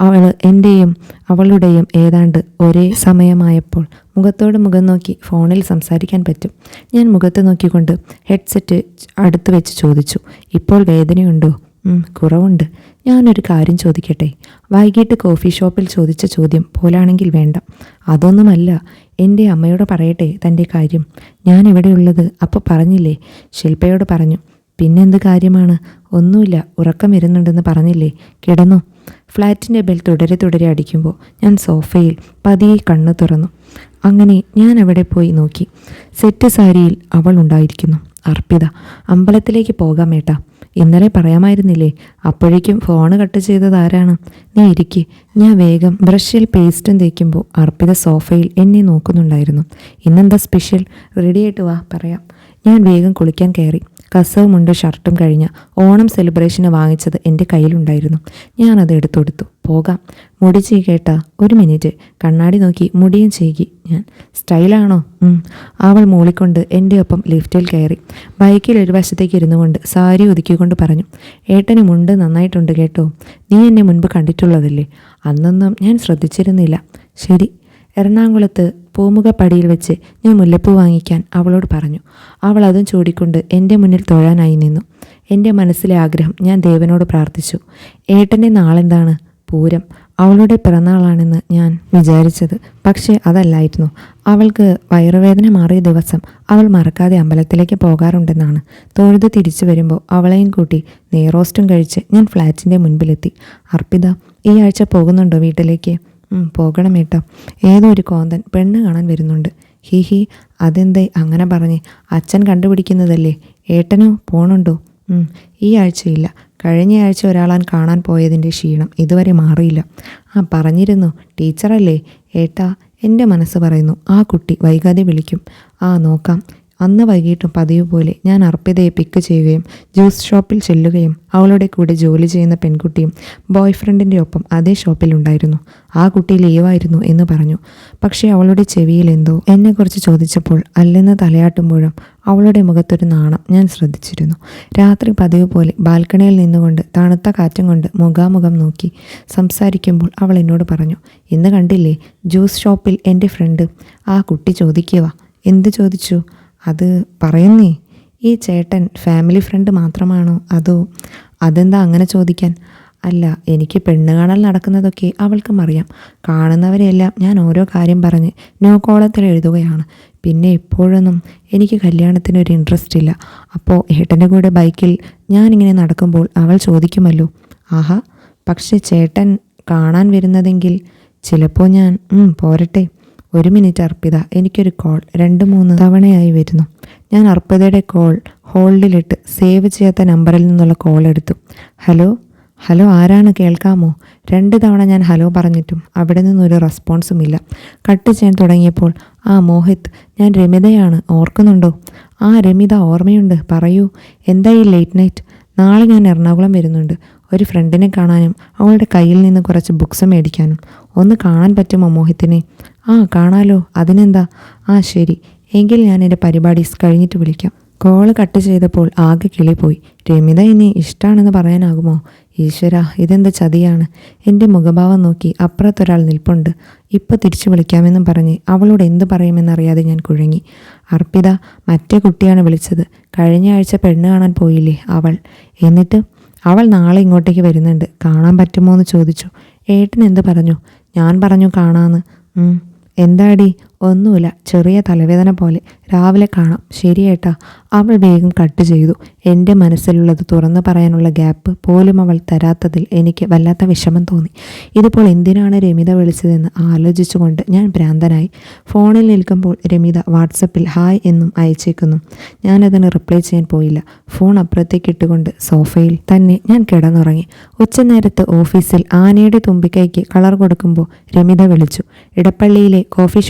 S1: അവൾ എന്റെയും അവളുടെയും ഏതാണ്ട് ഒരേ സമയമായപ്പോൾ മുഖത്തോട് മുഖം നോക്കി ഫോണിൽ സംസാരിക്കാൻ പറ്റും. ഞാൻ മുഖത്ത് നോക്കിക്കൊണ്ട് ഹെഡ്സെറ്റ് അടുത്ത് വെച്ച് ചോദിച്ചു ഇപ്പോൾ വേദനയുണ്ടോ? "ഉം, കുറവുണ്ട്. ഞാനൊരു കാര്യം ചോദിക്കട്ടെ? വൈകിട്ട് കോഫി ഷോപ്പിൽ ചോദിച്ച ചോദ്യം പോലാണെങ്കിൽ വേണ്ട. അതൊന്നുമല്ല എന്റെ അമ്മയോട് പറയട്ടെ തന്റെ കാര്യം. ഞാൻ ഇവിടെയുള്ളത് അപ്പോൾ പറഞ്ഞില്ലേ? ശില്പയോട് പറഞ്ഞു. പിന്നെന്ത് കാര്യമാണ്? ഒന്നുമില്ല. ഉറക്കം വരുന്നുണ്ടെന്ന് പറഞ്ഞില്ലേ? കിടന്നു. ഫ്ലാറ്റിന്റെ ബെൽ തുടരെ തുടരെ അടിക്കുമ്പോൾ ഞാൻ സോഫയിൽ പതിയെ കണ്ണ് തുറന്നു. അങ്ങനെ ഞാൻ അവിടെ പോയി നോക്കി. സെറ്റ് സാരിയിൽ അവൾ ഉണ്ടായിരിക്കുന്നു. അർപ്പിത അമ്പലത്തിലേക്ക് പോകാം ഏട്ടാ. ഇന്നലെ പറയാമായിരുന്നില്ലേ? അപ്പോഴേക്കും ഫോണ് കട്ട് ചെയ്തത് ആരാണ്? നീ ഇരിക്കെ. ഞാൻ വേഗം ബ്രഷിൽ പേസ്റ്റും തേക്കുമ്പോൾ അർപ്പിത സോഫയിൽ എന്നെ നോക്കുന്നുണ്ടായിരുന്നു. ഇന്നെന്താ സ്പെഷ്യൽ റെഡിയായിട്ട് വാ പറയാം. ഞാൻ വേഗം കുളിക്കാൻ കയറി. കസവുമുണ്ട് ഷർട്ടും കഴിഞ്ഞ ഓണം സെലിബ്രേഷന് വാങ്ങിച്ചത് എന്റെ കയ്യിലുണ്ടായിരുന്നു. ഞാനത് എടുത്തൊടുത്തു. പോകാം. മുടി ചെയ്യേട്ടാ ഒരു മിനിറ്റ് കണ്ണാടി നോക്കി മുടിയും ചെയ്കി ഞാൻ സ്റ്റൈലാണോ? അവൾ മൂളിക്കൊണ്ട് എന്റെ ഒപ്പം ലിഫ്റ്റിൽ കയറി. ബൈക്കിൽ ഒരു വശത്തേക്ക് ഇരുന്നു കൊണ്ട് സാരി ഒതുക്കിക്കൊണ്ട് പറഞ്ഞു ഏട്ടന് മുണ്ട് നന്നായിട്ടുണ്ട് കേട്ടോ. നീ എന്നെ മുൻപ് കണ്ടിട്ടുള്ളതല്ലേ? അന്നൊന്നും ഞാൻ ശ്രദ്ധിച്ചിരുന്നില്ല. ശരി. എറണാകുളത്ത് പൂമുഖപ്പടിയിൽ വെച്ച് ഞാൻ മുല്ലപ്പൂ വാങ്ങിക്കാൻ അവളോട് പറഞ്ഞു. അവൾ അതും ചൂടിക്കൊണ്ട് എന്റെ മുന്നിൽ തൊഴാനായി നിന്നു. എന്റെ മനസ്സിലെ ആഗ്രഹം ഞാൻ ദേവനോട് പ്രാർത്ഥിച്ചു. ഏട്ടന്റെ നാളെന്താണ്? പൂരം. അവളുടെ പിറന്നാളാണെന്ന് ഞാൻ വിചാരിച്ചത്. പക്ഷേ അതല്ലായിരുന്നു. അവൾക്ക് വയറുവേദന മാറിയ ദിവസം അവൾ മറക്കാതെ അമ്പലത്തിലേക്ക് പോകാറുണ്ടെന്നാണ്. തൊഴുത് തിരിച്ചു വരുമ്പോൾ അവളെയും കൂട്ടി നെയ്റോസ്റ്റും കഴിച്ച് ഞാൻ ഫ്ലാറ്റിന്റെ മുൻപിലെത്തി. അർപ്പിത ഈ ആഴ്ച പോകുന്നുണ്ടോ വീട്ടിലേക്ക്? പോകണം കേട്ടോ ഏതോ ഒരു കോന്തൻ പെണ്ണ് കാണാൻ വരുന്നുണ്ട്. ഹി ഹി അതെന്തേ? അങ്ങനെ പറഞ്ഞ് അച്ഛൻ കണ്ടുപിടിക്കുന്നതല്ലേ? ഏട്ടനോ? പോണുണ്ടോ? ഈ ആഴ്ചയില്ല. കഴിഞ്ഞ ആഴ്ച ഒരാളാൻ കാണാൻ പോയതിന്റെ ക്ഷീണം ഇതുവരെ മാറിയില്ല. ആ പറഞ്ഞിരുന്നു. ടീച്ചറല്ലേ? ഏട്ടാ എന്റെ മനസ്സ് പറയുന്നു. ആ കുട്ടി വൈകാതെ വിളിക്കും. ആ നോക്കാം. അന്ന് വൈകിട്ടും പതിവ് പോലെ ഞാൻ അർപ്പിതയെ പിക്ക് ചെയ്യുകയും ജ്യൂസ് ഷോപ്പിൽ ചെല്ലുകയും അവളുടെ കൂടെ ജോലി ചെയ്യുന്ന പെൺകുട്ടിയും ബോയ് ഫ്രണ്ടിന്റെ ഒപ്പം അതേ ഷോപ്പിലുണ്ടായിരുന്നു ആ കുട്ടി ലീവായിരുന്നു എന്ന് പറഞ്ഞു. പക്ഷേ അവളുടെ ചെവിയിൽ എന്തോ എന്നെക്കുറിച്ച് ചോദിച്ചപ്പോൾ അല്ലെന്ന് തലയാട്ടുമ്പോഴും അവളുടെ മുഖത്തൊരു നാണം ഞാൻ ശ്രദ്ധിച്ചിരുന്നു. രാത്രി പതിവ് പോലെ ബാൽക്കണിയിൽ നിന്നുകൊണ്ട് തണുത്ത കാറ്റും കൊണ്ട് മുഖാമുഖം നോക്കി സംസാരിക്കുമ്പോൾ അവൾ എന്നോട് പറഞ്ഞു ഇന്ന് കണ്ടില്ലേ ജ്യൂസ് ഷോപ്പിൽ എന്റെ ഫ്രണ്ട് ആ കുട്ടി ചോദിക്കുക എന്ത് ചോദിച്ചു? അത് പറയുന്നേ ഈ ചേട്ടൻ ഫാമിലി ഫ്രണ്ട് മാത്രമാണോ? അതോ അതെന്താ അങ്ങനെ ചോദിക്കാൻ? അല്ല എനിക്ക് പെണ്ണ് കാണൽ നടക്കുന്നതൊക്കെ അവൾക്കും അറിയാം. കാണുന്നവരെയെല്ലാം ഞാൻ ഓരോ കാര്യം പറഞ്ഞ് നോ കോളത്തിൽ എഴുതുകയാണ്. പിന്നെ ഇപ്പോഴൊന്നും എനിക്ക് കല്യാണത്തിന് ഒരു ഇൻട്രസ്റ്റ് ഇല്ല. അപ്പോൾ ഏട്ടന്റെ കൂടെ ബൈക്കിൽ ഞാനിങ്ങനെ നടക്കുമ്പോൾ അവൾ ചോദിക്കുമല്ലോ ആഹാ പക്ഷേ ചേട്ടൻ കാണാൻ വരുന്നതെങ്കിൽ ചിലപ്പോൾ ഞാൻ "ഉം, പോരട്ടെ. ഒരു മിനിറ്റ് അർപ്പിത. എനിക്കൊരു കോൾ രണ്ട് മൂന്ന് തവണയായി വരുന്നു. ഞാൻ അർപ്പിതയുടെ കോൾ ഹോൾഡിലിട്ട് സേവ് ചെയ്യാത്ത നമ്പറിൽ നിന്നുള്ള കോൾ എടുത്തു. ഹലോ? ഹലോ ആരാണ്? കേൾക്കാമോ? രണ്ട് തവണ ഞാൻ ഹലോ പറഞ്ഞിട്ടും അവിടെ നിന്നൊരു റെസ്പോൺസും ഇല്ല. കട്ട് ചെയ്യാൻ തുടങ്ങിയപ്പോൾ ആ മോഹിത് ഞാൻ രമിതയാണ്. ഓർക്കുന്നുണ്ടോ? ആ രമിത ഓർമ്മയുണ്ട്. പറയൂ. എന്താ ഈ ലേറ്റ് നൈറ്റ് നാളെ ഞാൻ എറണാകുളം വരുന്നുണ്ട്. ഒരു ഫ്രണ്ടിനെ കാണാനും അവളുടെ കയ്യിൽ നിന്ന് കുറച്ച് ബുക്സ് മേടിക്കാനും. ഒന്ന് കാണാൻ പറ്റുമോ മോഹിത്തിനെ? ആ കാണാലോ. അതിനെന്താ? ആ ശരി. എങ്കിൽ ഞാൻ എന്റെ പരിപാടീസ് കഴിഞ്ഞിട്ട് വിളിക്കാം. കോൾ കട്ട് ചെയ്തപ്പോൾ ആകെ കിളി പോയി രമിത ഇനി ഇഷ്ടമാണെന്ന് പറയാനാകുമോ? ഈശ്വര ഇതെന്ത് ചതിയാണ്? എന്റെ മുഖഭാവം നോക്കി അപ്പുറത്തൊരാൾ നിൽപ്പുണ്ട്. ഇപ്പോൾ തിരിച്ചു വിളിക്കാമെന്നും പറഞ്ഞ് അവളോട് എന്ത് പറയുമെന്നറിയാതെ ഞാൻ കുഴങ്ങി. അർപ്പിത മറ്റേ കുട്ടിയാണ് വിളിച്ചത്. കഴിഞ്ഞ ആഴ്ച പെണ്ണ് കാണാൻ പോയില്ലേ അവൾ? എന്നിട്ട്? അവൾ നാളെ ഇങ്ങോട്ടേക്ക് വരുന്നുണ്ട്. കാണാൻ പറ്റുമോ എന്ന് ചോദിച്ചു. ഏട്ടൻ എന്ത് പറഞ്ഞു? ഞാൻ പറഞ്ഞു കാണാന്ന്. ഉം. എന്താടി ഒന്നുമില്ല. ചെറിയ തലവേദന പോലെ. രാവിലെ കാണാം. ശരിയേട്ടാ. അവൾ വേഗം കട്ട് ചെയ്തു. എന്റെ മനസ്സിലുള്ളത് തുറന്നു പറയാനുള്ള ഗ്യാപ്പ് പോലും അവൾ തരാത്തതിൽ എനിക്ക് വല്ലാത്ത വിഷമം തോന്നി. ഇതിപ്പോൾ എന്തിനാണ് രമിത വിളിച്ചതെന്ന് ആലോചിച്ചുകൊണ്ട് ഞാൻ ഭ്രാന്തനായി. ഫോണിൽ നിൽക്കുമ്പോൾ രമിത വാട്സപ്പിൽ ഹായ് എന്നും അയച്ചേക്കുന്നു. ഞാനതിന് റിപ്ലൈ ചെയ്യാൻ പോയില്ല. ഫോൺ അപ്പുറത്തേക്ക് ഇട്ടുകൊണ്ട് സോഫയിൽ തന്നെ ഞാൻ കിടന്നുറങ്ങി. ഉച്ചനേരത്ത് ഓഫീസിൽ ആനയുടെ തുമ്പിക്കൈക്ക് കളർ കൊടുക്കുമ്പോൾ രമിത വിളിച്ചു. ഇടപ്പള്ളിയിലെ കോഫി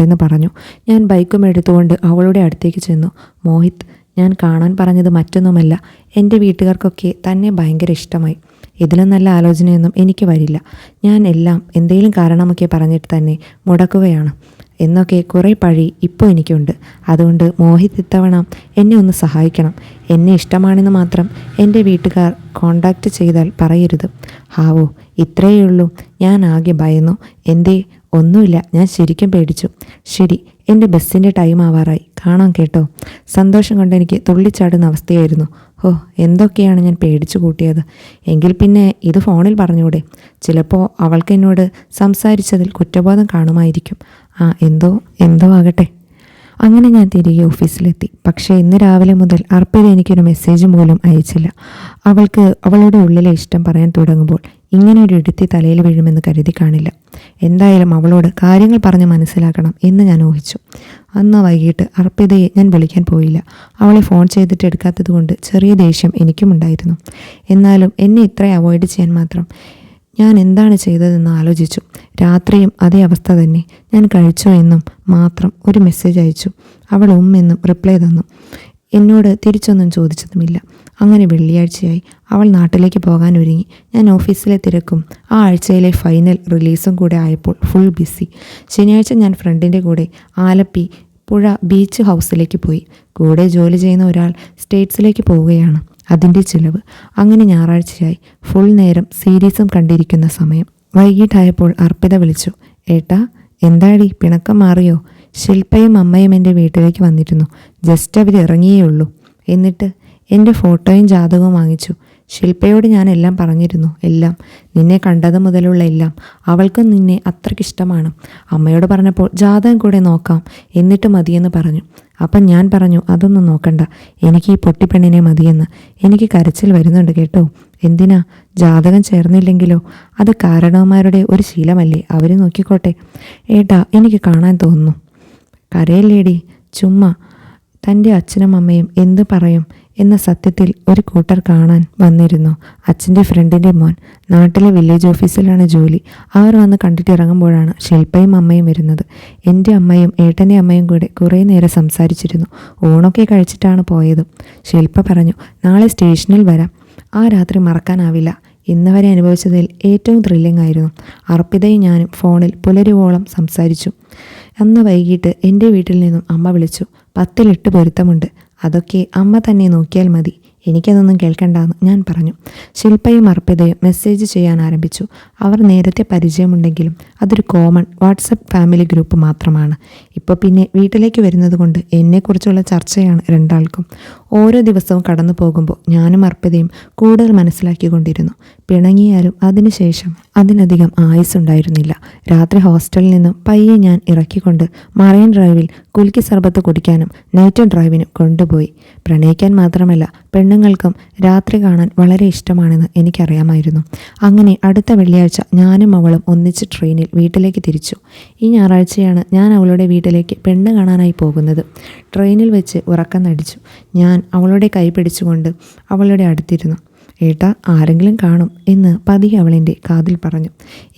S1: ഷോപ്പിലുണ്ടെന്ന് പറഞ്ഞു. ഞാൻ ബൈക്കും എടുത്തുകൊണ്ട് അവളുടെ അടുത്തേക്ക് ചെന്നു. മോഹിത് ഞാൻ കാണാൻ പറഞ്ഞത് മറ്റൊന്നുമല്ല. എന്റെ വീട്ടുകാർക്കൊക്കെ തന്നെ ഭയങ്കര ഇഷ്ടമായി. ഇതിലും നല്ല ആലോചനയൊന്നും എനിക്ക് വരില്ല. ഞാൻ എല്ലാം എന്തെങ്കിലും കാരണമൊക്കെ പറഞ്ഞിട്ട് തന്നെ മുടക്കുകയാണ് എന്നൊക്കെ കുറേ പഴി ഇപ്പോൾ എനിക്കുണ്ട്. അതുകൊണ്ട് മോഹിത് ഇത്തവണ എന്നെ ഒന്ന് സഹായിക്കണം. എന്നെ ഇഷ്ടമാണെന്ന് മാത്രം എന്റെ വീട്ടുകാർ കോണ്ടാക്റ്റ് ചെയ്താൽ പറയരുത്. ഹാവോ ഇത്രയേ ഉള്ളൂ. ഞാൻ ആകെ ഭയന്നു. എന്തേ ഒന്നുമില്ല ഞാൻ ശരിക്കും പേടിച്ചു. ശരി എന്റെ ബസ്സിന്റെ ടൈം ആവാറായി. കാണാം കേട്ടോ. സന്തോഷം കൊണ്ട് എനിക്ക് തുള്ളിച്ചാടുന്ന അവസ്ഥയായിരുന്നു. ഓ എന്തൊക്കെയാണ് ഞാൻ പേടിച്ചു കൂട്ടിയത്? എങ്കിൽ പിന്നെ ഇത് ഫോണിൽ പറഞ്ഞൂടെ. ചിലപ്പോൾ അവൾക്ക് എന്നോട് സംസാരിച്ചതിൽ കുറ്റബോധം കാണുമായിരിക്കും. ആ എന്തോ എന്തോ ആകട്ടെ. അങ്ങനെ ഞാൻ തിരികെ ഓഫീസിലെത്തി. പക്ഷേ ഇന്ന് രാവിലെ മുതൽ അർപ്പിത എനിക്കൊരു മെസ്സേജ് പോലും അയച്ചില്ല. അവൾക്ക് അവളുടെ ഉള്ളിലെ ഇഷ്ടം പറയാൻ തുടങ്ങുമ്പോൾ ഇങ്ങനെ ഒരു ഇടുത്തി തലയിൽ വീഴുമെന്ന് കരുതി കാണില്ല. എന്തായാലും അവളോട് കാര്യങ്ങൾ പറഞ്ഞ് മനസ്സിലാക്കണം എന്ന് ഞാൻ ഊഹിച്ചു. അന്ന് വൈകിട്ട് അർപ്പിതയെ ഞാൻ വിളിക്കാൻ പോയില്ല. അവളെ ഫോൺ ചെയ്തിട്ട് എടുക്കാത്തതുകൊണ്ട് ചെറിയ ദേഷ്യം എനിക്കുമുണ്ടായിരുന്നു എന്നാലും എന്നെ ഇത്ര അവോയ്ഡ് ചെയ്യാൻ മാത്രം ഞാൻ എന്താണ് ചെയ്തതെന്ന് ആലോചിച്ചു. രാത്രിയും അതേ അവസ്ഥ തന്നെ. ഞാൻ കഴിച്ചോ എന്നും മാത്രം ഒരു മെസ്സേജ് അയച്ചു. അവൾ ഉമ്മെന്നും റിപ്ലൈ തന്നു. എന്നോട് തിരിച്ചൊന്നും ചോദിച്ചതുമില്ല. അങ്ങനെ വെള്ളിയാഴ്ചയായി. അവൾ നാട്ടിലേക്ക് പോകാൻ ഒരുങ്ങി. ഞാൻ ഓഫീസിലെ തിരക്കും ആ ആഴ്ചയിലെ ഫൈനൽ റിലീസും കൂടെ ആയപ്പോൾ ഫുൾ ബിസി ശനിയാഴ്ച ഞാൻ ഫ്രണ്ടിന്റെ കൂടെ ആലപ്പി പുഴ ബീച്ച് ഹൗസിലേക്ക് പോയി. കൂടെ ജോലി ചെയ്യുന്ന ഒരാൾ സ്റ്റേറ്റ്സിലേക്ക് പോവുകയാണ്. അതിന്റെ ചിലവ് അങ്ങനെ ഞായറാഴ്ചയായി. ഫുൾ നേരം സീരീസും കണ്ടിരിക്കുന്ന സമയം. വൈകിട്ടായപ്പോൾ അർപ്പിത വിളിച്ചു. ഏട്ടാ എന്താടി? പിണക്കം മാറിയോ? ശില്പയും അമ്മയും എന്റെ വീട്ടിലേക്ക് വന്നിരുന്നു. ജസ്റ്റ് അവർ ഇറങ്ങിയേ ഉള്ളൂ. എന്നിട്ട് എന്റെ ഫോട്ടോയും ജാതകവും വാങ്ങിച്ചു. ശില്പയോട് ഞാൻ എല്ലാം പറഞ്ഞിരുന്നു എല്ലാം. നിന്നെ കണ്ടത് മുതലുള്ള എല്ലാം. അവൾക്കും നിന്നെ അത്രയ്ക്കിഷ്ടമാണ് അമ്മയോട് പറഞ്ഞപ്പോൾ ജാതകം കൂടെ നോക്കാം. എന്നിട്ട് മതിയെന്ന് പറഞ്ഞു. അപ്പം ഞാൻ പറഞ്ഞു അതൊന്നും നോക്കണ്ട. എനിക്ക് ഈ പൊട്ടിപ്പെണ്ണിനെ മതിയെന്ന്. എനിക്ക് കരച്ചിൽ വരുന്നുണ്ട് കേട്ടോ. എന്തിനാ? ജാതകം ചേർന്നില്ലെങ്കിലോ? അത് കാരണവന്മാരുടെ ഒരു ശീലമല്ലേ? അവർ നോക്കിക്കോട്ടെ. ഏട്ടാ എനിക്ക് കാണാൻ തോന്നുന്നു. കരയല്ലേടി. ചുമ്മാ. തന്റെ അച്ഛനും അമ്മയും എന്ത് പറയും? എന്ന സത്യത്തിൽ ഒരു കൂട്ടർ കാണാൻ വന്നിരുന്നു. അച്ഛന്റെ ഫ്രണ്ടിന്റെ മോൻ. നാട്ടിലെ വില്ലേജ് ഓഫീസിലാണ് ജോലി. അവർ വന്ന് കണ്ടിട്ട് ഇറങ്ങുമ്പോഴാണ് ശില്പയും അമ്മയും വരുന്നത്. എന്റെ അമ്മയും ഏട്ടന്റെ അമ്മയും കൂടെ കുറേ നേരം സംസാരിച്ചിരുന്നു. ഊണൊക്കെ കഴിച്ചിട്ടാണ് പോയത്. ശില്പ പറഞ്ഞു നാളെ സ്റ്റേഷനിൽ വരാം. ആ രാത്രി മറക്കാനാവില്ല. ഇന്ന് വരെ അനുഭവിച്ചതിൽ ഏറ്റവും ത്രില്ലിംഗ് ആയിരുന്നു. അർപ്പിതയും ഞാനും ഫോണിൽ പുലരുവോളം സംസാരിച്ചു. അന്ന് വൈകിട്ട് എന്റെ വീട്ടിൽ നിന്നും അമ്മ വിളിച്ചു പത്തിലെട്ട് പൊരുത്തമുണ്ട്. അതൊക്കെ അമ്മ തന്നെ നോക്കിയാൽ മതി. എനിക്കതൊന്നും കേൾക്കണ്ടെന്ന് ഞാൻ പറഞ്ഞു. ശില്പയും അർപ്പിതയും മെസ്സേജ് ചെയ്യാൻ ആരംഭിച്ചു. അവർ നേരത്തെ പരിചയമുണ്ടെങ്കിലും അതൊരു കോമൺ വാട്സപ്പ് ഫാമിലി ഗ്രൂപ്പ് മാത്രമാണ്. ഇപ്പോൾ പിന്നെ വീട്ടിലേക്ക് വരുന്നത് കൊണ്ട് എന്നെക്കുറിച്ചുള്ള ചർച്ചയാണ് രണ്ടാൾക്കും. ഓരോ ദിവസവും കടന്നു പോകുമ്പോൾ ഞാനും അർപ്പിതയും കൂടുതൽ മനസ്സിലാക്കിക്കൊണ്ടിരുന്നു. പിണങ്ങിയാലും അതിനുശേഷം അതിനധികം ആയുസ്സുണ്ടായിരുന്നില്ല. രാത്രി ഹോസ്റ്റലിൽ നിന്നും പയ്യെ ഞാൻ ഇറക്കിക്കൊണ്ട് മറൈൻ ഡ്രൈവിൽ കുലുക്കി സർബത്ത് കുടിക്കാനും നൈറ്റ് ഡ്രൈവിനും കൊണ്ടുപോയി. പ്രണയിക്കാൻ മാത്രമല്ല പെണ്ണുങ്ങൾക്കും രാത്രി കാണാൻ വളരെ ഇഷ്ടമാണെന്ന് എനിക്കറിയാമായിരുന്നു. അങ്ങനെ അടുത്ത വെള്ളിയാഴ്ച ഞാനും അവളും ഒന്നിച്ച് ട്രെയിനിൽ വീട്ടിലേക്ക് തിരിച്ചു. ഈ ഞായറാഴ്ചയാണ് ഞാൻ അവളുടെ വീട്ടിലേക്ക് പെണ്ണ് കാണാനായി പോകുന്നത്. ട്രെയിനിൽ വെച്ച് ഉറക്കം നടിച്ചു. ഞാൻ അവളുടെ കൈ പിടിച്ചുകൊണ്ട് അവളുടെ അടുത്തിരുന്നു. ഏട്ടാ ആരെങ്കിലും കാണും എന്ന് പതിയെ അവളെന്റെ കാതിൽ പറഞ്ഞു.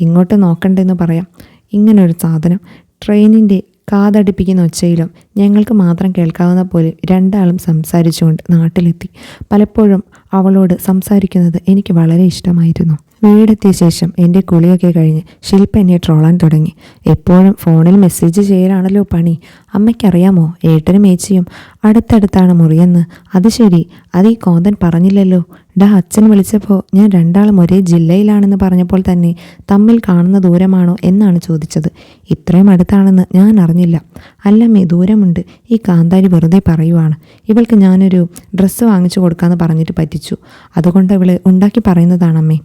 S1: ഇങ്ങോട്ട് നോക്കണ്ടെന്ന് പറയാം. ഇങ്ങനൊരു സാധനം. ട്രെയിനിന്റെ കാതടിപ്പിക്കുന്ന ഒച്ചയിലും ഞങ്ങൾക്ക് മാത്രം കേൾക്കാവുന്ന പോലെ രണ്ടാളും സംസാരിച്ചുകൊണ്ട് നാട്ടിലെത്തി. പലപ്പോഴും അവളോട് സംസാരിക്കുന്നത് എനിക്ക് വളരെ ഇഷ്ടമായിരുന്നു. വീടെത്തിയ ശേഷം എന്റെ കുളിയൊക്കെ കഴിഞ്ഞ് ശില്പ എന്നെ ട്രോളാൻ തുടങ്ങി. എപ്പോഴും ഫോണിൽ മെസ്സേജ് ചെയ്യലാണല്ലോ പണി. അമ്മയ്ക്കറിയാമോ? ഏട്ടനും ഏച്ചിയും അടുത്തടുത്താണ് മുറിയെന്ന്. അത് ശരി അത് ഈ കോന്തൻ പറഞ്ഞില്ലല്ലോ. ഡാ അച്ഛൻ വിളിച്ചപ്പോൾ ഞാൻ രണ്ടാളും ഒരേ ജില്ലയിലാണെന്ന് പറഞ്ഞപ്പോൾ തന്നെ തമ്മിൽ കാണുന്ന ദൂരമാണോ എന്നാണ് ചോദിച്ചത്. ഇത്രയും അടുത്താണെന്ന് ഞാൻ അറിഞ്ഞില്ല. അല്ലമ്മേ ദൂരമുണ്ട്. ഈ കാന്താരി വെറുതെ പറയുവാണ്. ഇവൾക്ക് ഞാനൊരു ഡ്രസ്സ് വാങ്ങിച്ചു കൊടുക്കാമെന്ന് പറഞ്ഞിട്ട് പറ്റിച്ചു. അതുകൊണ്ട് ഇവൾ ഉണ്ടാക്കി പറയുന്നതാണമ്മേ.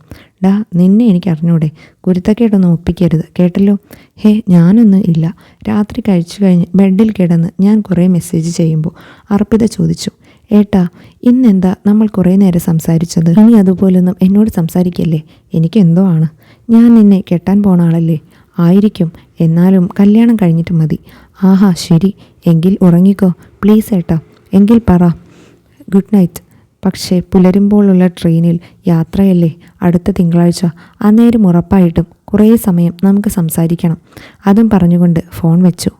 S1: ഡാ നിന്നെ എനിക്ക് അറിഞ്ഞൂടെ. കുരുത്തക്കേട്ടൊന്നും ഒപ്പിക്കരുത്. കേട്ടല്ലോ? ഹേ ഞാനൊന്നും ഇല്ല. രാത്രി കഴിച്ചു കഴിഞ്ഞ് ബെഡിൽ കിടന്ന് ഞാൻ കുറേ മെസ്സേജ് ചെയ്യുമ്പോൾ അർപ്പിത ചോദിച്ചു. ഏട്ടാ ഇന്നെന്താ നമ്മൾ കുറേ നേരം സംസാരിച്ചത്? ഇനി അതുപോലൊന്നും എന്നോട് സംസാരിക്കല്ലേ? എനിക്ക് എന്തോ ആണ്. ഞാൻ നിന്നെ കെട്ടാൻ പോണ ആളല്ലേ? ആയിരിക്കും. എന്നാലും കല്യാണം കഴിഞ്ഞിട്ട് മതി. ആഹാ ശരി. എങ്കിൽ ഉറങ്ങിക്കോ. പ്ലീസ് ഏട്ടാ എങ്കിൽ പറ. Good night. പക്ഷേ പുലരുമ്പോഴുള്ള ട്രെയിനിൽ യാത്രയല്ലേ? അടുത്ത തിങ്കളാഴ്ച. അന്നേരം ഉറപ്പായിട്ടും കുറേ സമയം നമുക്ക് സംസാരിക്കണം. അതും പറഞ്ഞുകൊണ്ട് ഫോൺ വെച്ചു.